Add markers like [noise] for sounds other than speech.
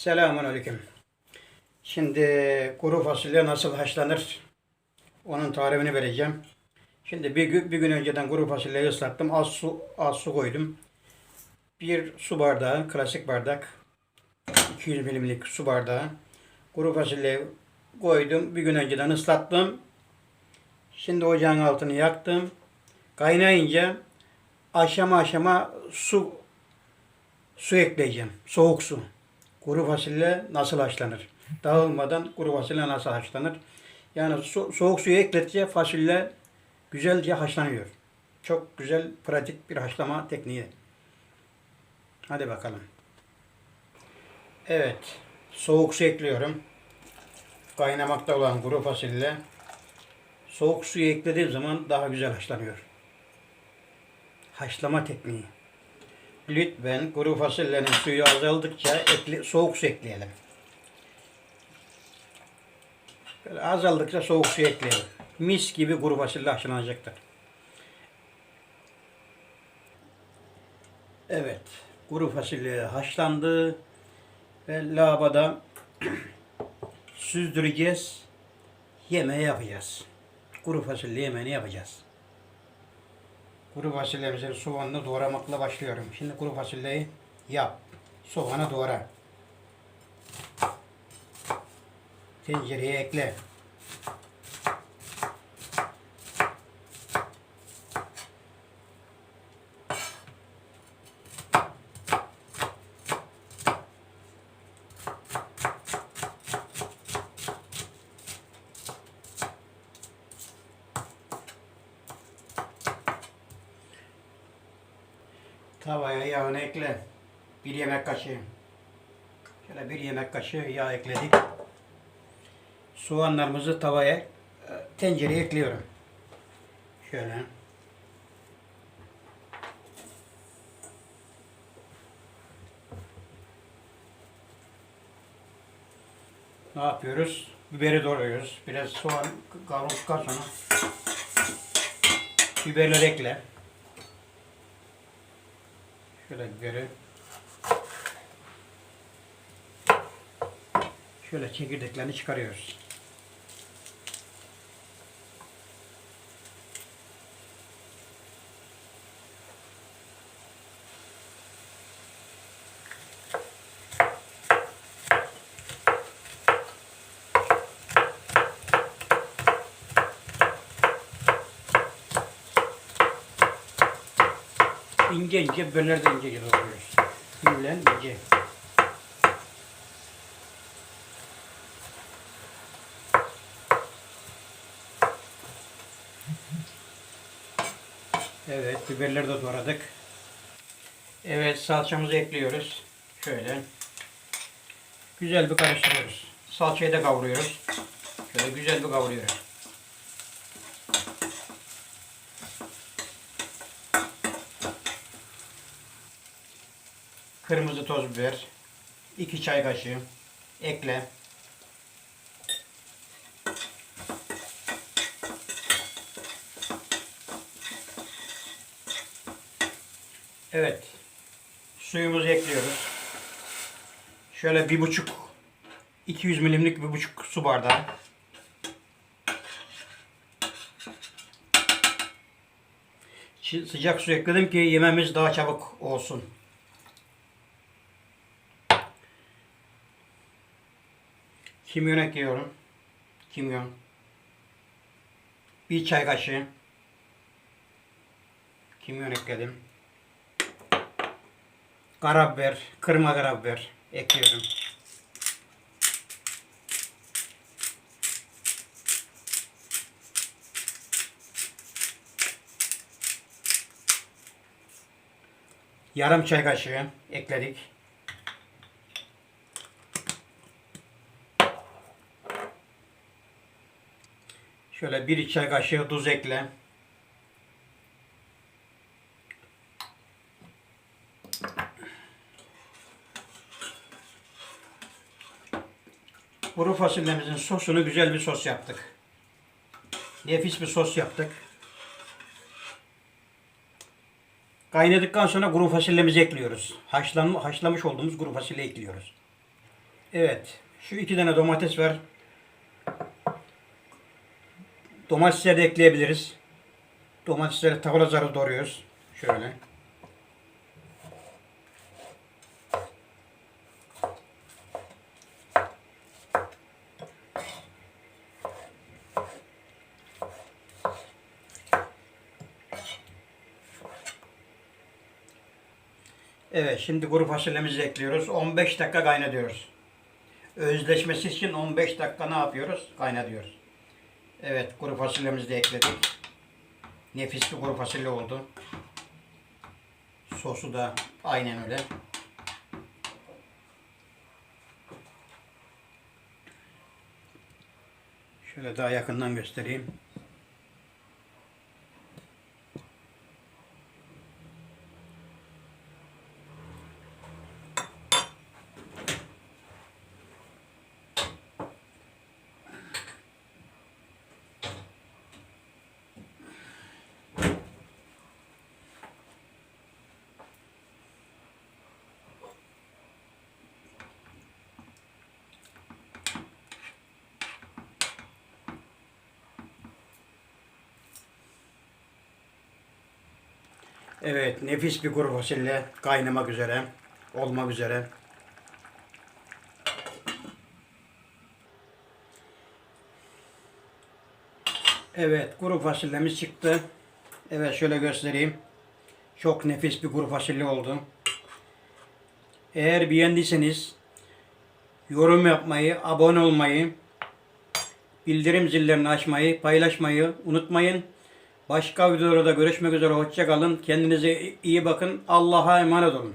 Selamun Aleyküm. Şimdi kuru fasulye nasıl haşlanır? Onun tarifini vereceğim. Şimdi bir bir gün önceden kuru fasulyeyi ıslattım. Az su, az su koydum. Bir su bardağı, klasik bardak. 200 milimlik su bardağı. Kuru fasulyeyi koydum. Bir gün önceden ıslattım. Şimdi ocağın altını yaktım. Kaynayınca aşama aşama su su ekleyeceğim. Soğuk su. Kuru fasulye nasıl haşlanır? Dağılmadan kuru fasulye nasıl haşlanır? Yani su, soğuk suyu ekledikçe fasulye güzelce haşlanıyor. Çok güzel, pratik bir haşlama tekniği. Hadi bakalım. Evet, soğuk su ekliyorum. Kaynamakta olan kuru fasulye soğuk suyu eklediğim zaman daha güzel haşlanıyor. Haşlama tekniği. Lütfen kuru fasulyenin suyu azaldıkça ekle, soğuk su ekleyelim. Böyle azaldıkça soğuk su ekleyelim. Mis gibi kuru fasulye haşlanacaktır. Evet, kuru fasulye haşlandı ve lavada [clears throat] süzdüreceğiz. Yemeği yapacağız. Kuru fasulye yemeğini yapacağız. Kuru fasulyemizin soğanını doğramakla başlıyorum. Şimdi kuru fasulyeyi yap. Soğanı doğra. Tencereye ekle. Tavaya yağını ekle. Bir yemek kaşığı. Şöyle bir yemek kaşığı yağ ekledik. Soğanlarımızı tavaya, e, tencereye ekliyorum. Şöyle. Ne yapıyoruz? Biberi doğruyoruz. Biraz soğan kavrulduktan sonra biberleri ekle. Şöyle biberi. Şöyle çekirdeklerini çıkarıyoruz. İnce ince böyle de ince doğruyoruz. Bilen ince. Evet, biberleri de doğradık. Evet, salçamızı ekliyoruz. Şöyle. Güzel bir karıştırıyoruz. Salçayı da kavuruyoruz. Şöyle güzel bir kavuruyoruz. Kırmızı toz biber. 2 çay kaşığı. Ekle. Evet. Suyumuzu ekliyoruz. Şöyle bir buçuk 200 milimlik bir buçuk su bardağı. Sıcak su ekledim ki yememiz daha çabuk olsun. Kimyon ekliyorum. Kimyon. Bir çay kaşığı. Kimyon ekledim. Karabiber, kırma karabiber ekliyorum. Yarım çay kaşığı ekledik. Şöyle bir çay kaşığı tuz ekle. Kuru fasulyemizin sosunu güzel bir sos yaptık. Nefis bir sos yaptık. Kaynadıktan sonra kuru fasulyemizi ekliyoruz. Haşlanma, haşlamış olduğumuz kuru fasulye ekliyoruz. Evet. Şu iki tane domates var. Domatesleri de ekleyebiliriz. Domatesleri tavla zarı doğruyoruz. Şöyle. Evet şimdi kuru fasulyemizi ekliyoruz. 15 dakika kaynatıyoruz. Özleşmesi için 15 dakika ne yapıyoruz? Kaynatıyoruz. Evet kuru fasulyemizi de ekledik. Nefis bir kuru fasulye oldu. Sosu da aynen öyle. Şöyle daha yakından göstereyim. Evet, nefis bir kuru fasulye kaynamak üzere, olmak üzere. Evet, kuru fasulyemiz çıktı. Evet, şöyle göstereyim. Çok nefis bir kuru fasulye oldu. Eğer beğendiyseniz yorum yapmayı, abone olmayı, bildirim zillerini açmayı, paylaşmayı unutmayın. Başka videolarda görüşmek üzere. Hoşça kalın. Kendinize iyi bakın. Allah'a emanet olun.